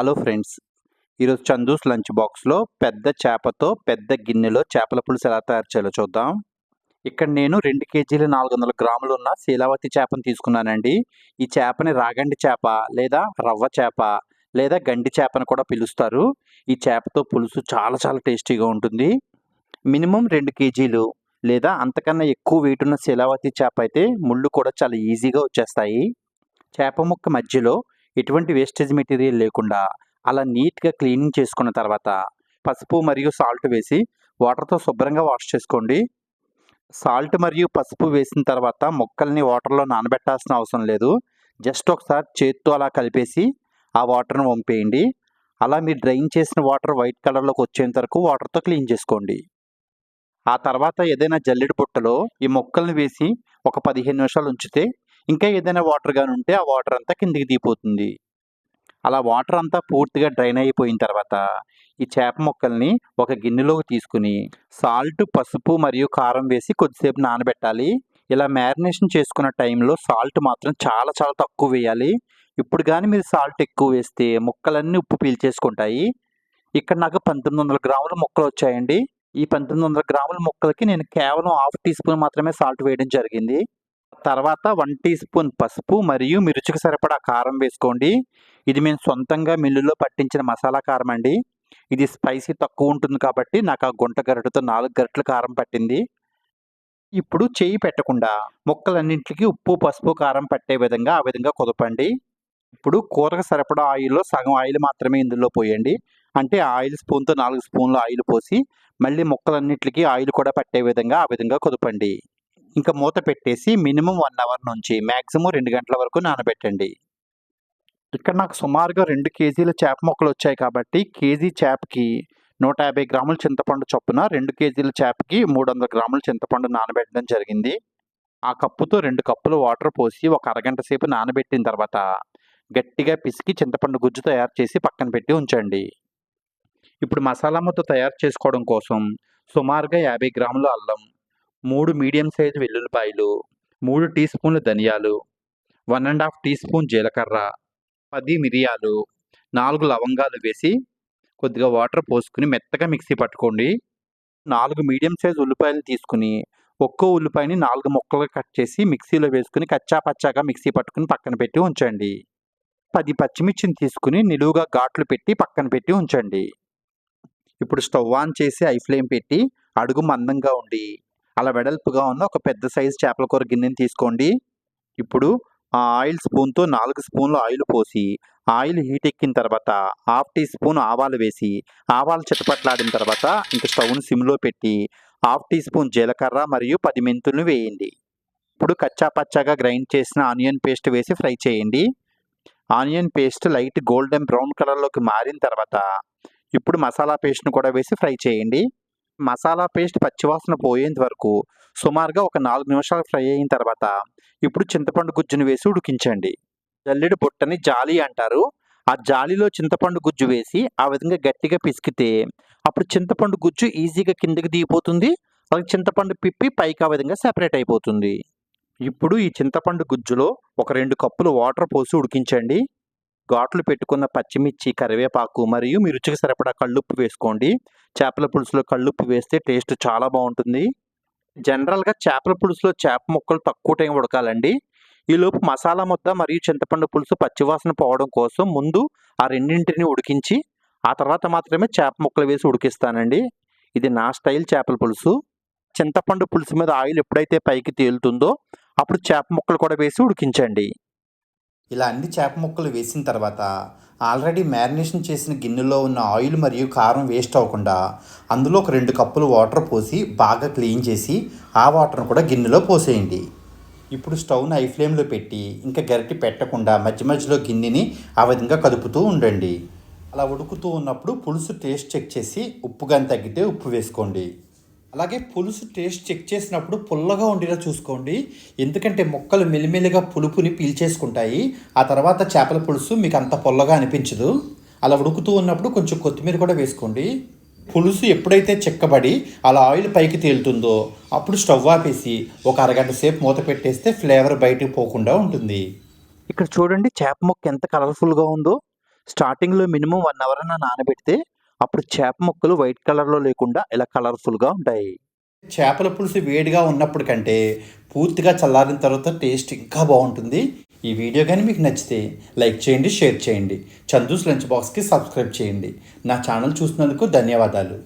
Hello friends ఈరోజు Chandu's lunch బాక్స్లో పెద్ద చేపతో పెద్ద గిన్నెలో చేపల పులుసు ఎలా తయారు చేయాలో చూద్దాం. ఇక్కడ నేను రెండు కేజీలు నాలుగు వందల గ్రాములు ఉన్న శీలావతి చేపను తీసుకున్నానండి. ఈ చేపని రాగండి చేప లేదా రవ్వ చేప లేదా గండి చేపను కూడా పిలుస్తారు. ఈ చేపతో పులుసు చాలా చాలా టేస్టీగా ఉంటుంది. మినిమం రెండు కేజీలు లేదా అంతకన్నా ఎక్కువ వెయిట్ ఉన్న శీలావతి చేప అయితే ముళ్ళు కూడా చాలా ఈజీగా వచ్చేస్తాయి. చేప ముక్క మధ్యలో ఎటువంటి వేస్టేజ్ మెటీరియల్ లేకుండా అలా నీట్గా క్లీనింగ్ చేసుకున్న తర్వాత పసుపు మరియు సాల్ట్ వేసి వాటర్తో శుభ్రంగా వాష్ చేసుకోండి. సాల్ట్ మరియు పసుపు వేసిన తర్వాత మొక్కల్ని వాటర్లో నానబెట్టాల్సిన అవసరం లేదు. జస్ట్ ఒకసారి చేత్తో అలా కలిపేసి ఆ వాటర్ను వంపేయండి. అలా మీరు డ్రైన్ చేసిన వాటర్ వైట్ కలర్లోకి వచ్చేంత వరకు వాటర్తో క్లీన్ చేసుకోండి. ఆ తర్వాత ఏదైనా జల్లెడ బుట్టలో ఈ మొక్కల్ని వేసి ఒక పదిహేను నిమిషాలు ఉంచితే ఇంకా ఏదైనా వాటర్ కానీ ఉంటే ఆ వాటర్ అంతా కిందికి దిగిపోతుంది. అలా వాటర్ అంతా పూర్తిగా డ్రైన్ అయిపోయిన తర్వాత ఈ చేప ముక్కల్ని ఒక గిన్నెలోకి తీసుకుని సాల్ట్ పసుపు మరియు కారం వేసి కొద్దిసేపు నానబెట్టాలి. ఇలా మ్యారినేషన్ చేసుకున్న టైంలో సాల్ట్ మాత్రం చాలా చాలా తక్కువ వేయాలి. ఇప్పుడు కానీ మీరు సాల్ట్ ఎక్కువ వేస్తే ముక్కలన్నీ ఉప్పు పీల్చేసుకుంటాయి. ఇక్కడ నాకు పంతొమ్మిది వందల గ్రాముల ముక్కలు వచ్చాయండి. ఈ పంతొమ్మిది వందల గ్రాముల ముక్కలకి నేను కేవలం హాఫ్ టీ స్పూన్ మాత్రమే సాల్ట్ వేయడం జరిగింది. తర్వాత వన్ టీ స్పూన్ పసుపు మరియు మిరుచుకు సరిపడా కారం వేసుకోండి. ఇది మేము సొంతంగా మిల్లులో పట్టించిన మసాలా కారం అండి. ఇది స్పైసీ తక్కువ ఉంటుంది కాబట్టి నాకు ఆ గుంట గరిటతో నాలుగు గరిటెల కారం పట్టింది. ఇప్పుడు చేయి పెట్టకుండా ముక్కలన్నింటికి ఉప్పు పసుపు కారం పట్టే విధంగా ఆ విధంగా కుదపండి. ఇప్పుడు కూరకు సరిపడా ఆయిల్లో సగం ఆయిల్ మాత్రమే ఇందులో పోయండి. అంటే ఆయిల్ స్పూన్తో నాలుగు స్పూన్లు ఆయిల్ పోసి మళ్ళీ ముక్కలన్నింటికి ఆయిల్ కూడా పట్టే విధంగా ఆ విధంగా కుదపండి. ఇంకా మూత పెట్టేసి మినిమం వన్ అవర్ నుంచి మ్యాక్సిమం రెండు గంటల వరకు నానబెట్టండి. ఇక్కడ నాకు సుమారుగా రెండు కేజీల చేప మొక్కలు వచ్చాయి కాబట్టి కేజీ చేపకి నూట యాభై గ్రాముల చింతపండు చొప్పున రెండు కేజీల చేపకి మూడు వందల గ్రాముల చింతపండు నానబెట్టడం జరిగింది. ఆ కప్పుతో రెండు కప్పులు వాటర్ పోసి ఒక అరగంట సేపు నానబెట్టిన తర్వాత గట్టిగా పిసికి చింతపండు గుజ్జు తయారు చేసి పక్కన పెట్టి ఉంచండి. ఇప్పుడు మసాలా ముద్ద తయారు చేసుకోవడం కోసం సుమారుగా యాభై గ్రాముల అల్లం మూడు మీడియం సైజు వెల్లుల్లిపాయలు మూడు టీ స్పూన్లు ధనియాలు one and half teaspoon జీలకర్ర పది మిరియాలు నాలుగు లవంగాలు వేసి కొద్దిగా వాటర్ పోసుకుని మెత్తగా మిక్సీ పట్టుకోండి. నాలుగు మీడియం సైజ్ ఉల్లిపాయలు తీసుకుని ఒక్కో ఉల్లిపాయని నాలుగు ముక్కలుగా కట్ చేసి మిక్సీలో వేసుకుని కచ్చా పచ్చాగా మిక్సీ పట్టుకుని పక్కన పెట్టి ఉంచండి. పది పచ్చిమిర్చిని తీసుకుని నిలువుగా ఘాట్లు పెట్టి పక్కన పెట్టి ఉంచండి. ఇప్పుడు స్టవ్ ఆన్ చేసి ఐ ఫ్లేమ్ పెట్టి అడుగు మందంగా ఉండి అలా వెడల్పుగా ఉన్న ఒక పెద్ద సైజు చేపల కూర గిన్నెని తీసుకోండి. ఇప్పుడు ఆ ఆయిల్ స్పూన్తో నాలుగు స్పూన్లు ఆయిల్ పోసి ఆయిల్ హీట్ ఎక్కిన తర్వాత హాఫ్ టీ స్పూన్ ఆవాలు వేసి ఆవాలు చిటపట్లాడిన తర్వాత ఇంక స్టవ్ను సిమ్లో పెట్టి హాఫ్ టీ స్పూన్ జీలకర్ర మరియు పది మెంతులను వేయండి. ఇప్పుడు కచ్చా పచ్చాగా గ్రైండ్ చేసిన ఆనియన్ పేస్ట్ వేసి ఫ్రై చేయండి. Onion paste light golden brown కలర్లోకి మారిన తర్వాత ఇప్పుడు మసాలా పేస్ట్ను కూడా వేసి ఫ్రై చేయండి. మసాలా పేస్ట్ పచ్చివాసన పోయేంత వరకు సుమారుగా ఒక నాలుగు నిమిషాలు ఫ్రై అయిన తర్వాత ఇప్పుడు చింతపండు గుజ్జును వేసి ఉడికించండి. జల్లెడు బుట్టని జాలి అంటారు. ఆ జాలిలో చింతపండు గుజ్జు వేసి ఆ విధంగా గట్టిగా పిసికితే అప్పుడు చింతపండు గుజ్జు ఈజీగా కిందకి దిగిపోతుంది. అలాగే చింతపండు పిప్పి పైకి ఆ విధంగా సెపరేట్ అయిపోతుంది. ఇప్పుడు ఈ చింతపండు గుజ్జులో ఒక రెండు కప్పులు వాటర్ పోసి ఉడికించండి. ఘాట్లు పెట్టుకున్న పచ్చిమిర్చి కరివేపాకు మరియు మీ రుచికి సరిపడా కళ్ళుప్పు వేసుకోండి. చేపల పులుసులో కళ్ళుప్పు వేస్తే టేస్ట్ చాలా బాగుంటుంది. జనరల్గా చేపల పులుసులో చేప ముక్కలు తక్కువ టైం ఉడకాలండి. ఈలోపు మసాలా ముద్ద మరియు చింతపండు పులుసు పచ్చివాసన పోవడం కోసం ముందు ఆ రెండింటిని ఉడికించి ఆ తర్వాత మాత్రమే చేప ముక్కలు వేసి ఉడికిస్తానండి. ఇది నా స్టైల్ చేపల పులుసు. చింతపండు పులుసు మీద ఆయిల్ ఎప్పుడైతే పైకి తేలుతుందో అప్పుడు చేప ముక్కలు కూడా వేసి ఉడికించండి. ఇలా అన్ని చేప ముక్కలు వేసిన తర్వాత ఆల్రెడీ మ్యారినేషన్ చేసిన గిన్నెలో ఉన్న ఆయిల్ మరియు కారం వేస్ట్ అవ్వకుండా అందులో ఒక రెండు కప్పులు వాటర్ పోసి బాగా క్లీన్ చేసి ఆ వాటర్ను కూడా గిన్నెలో పోసేయండి. ఇప్పుడు స్టవ్ను ఐ ఫ్లేమ్లో పెట్టి ఇంకా గరిటె పెట్టకుండా మధ్య మధ్యలో గిన్నెని ఆ విధంగా కదుపుతూ ఉండండి. అలా ఉడుకుతూ ఉన్నప్పుడు పులుసు టేస్ట్ చెక్ చేసి ఉప్పు కానీ తగ్గితే ఉప్పు వేసుకోండి. అలాగే పులుసు టేస్ట్ చెక్ చేసినప్పుడు పుల్లగా ఉండేలా చూసుకోండి. ఎందుకంటే మొక్కలు మెల్లిమెల్లిగా పులుపుని పీల్చేసుకుంటాయి. ఆ తర్వాత చేపల పులుసు మీకు అంత పుల్లగా అనిపించదు. అలా ఉడుకుతూ ఉన్నప్పుడు కొంచెం కొత్తిమీర కూడా వేసుకోండి. పులుసు ఎప్పుడైతే చెక్కబడి అలా ఆయిల్ పైకి తేలుతుందో అప్పుడు స్టవ్ ఆపేసి ఒక అరగంట సేపు మూత పెట్టేస్తే ఫ్లేవర్ బయటకు పోకుండా ఉంటుంది. ఇక్కడ చూడండి చేప మొక్క ఎంత కలర్ఫుల్గా ఉందో. స్టార్టింగ్లో మినిమం వన్ అవర్ అన్న నానబెడితే అప్పుడు చేప ముక్కలు వైట్ కలర్లో లేకుండా ఇలా కలర్ఫుల్గా ఉంటాయి. చేపల పులుసు వేడిగా ఉన్నప్పుడు కంటే పూర్తిగా చల్లారిన తర్వాత టేస్ట్ ఇంకా బాగుంటుంది. ఈ వీడియో కానీ మీకు నచ్చితే లైక్ చేయండి షేర్ చేయండి. చందూస్ లంచ్ బాక్స్కి సబ్స్క్రైబ్ చేయండి. నా ఛానల్ చూసినందుకు ధన్యవాదాలు.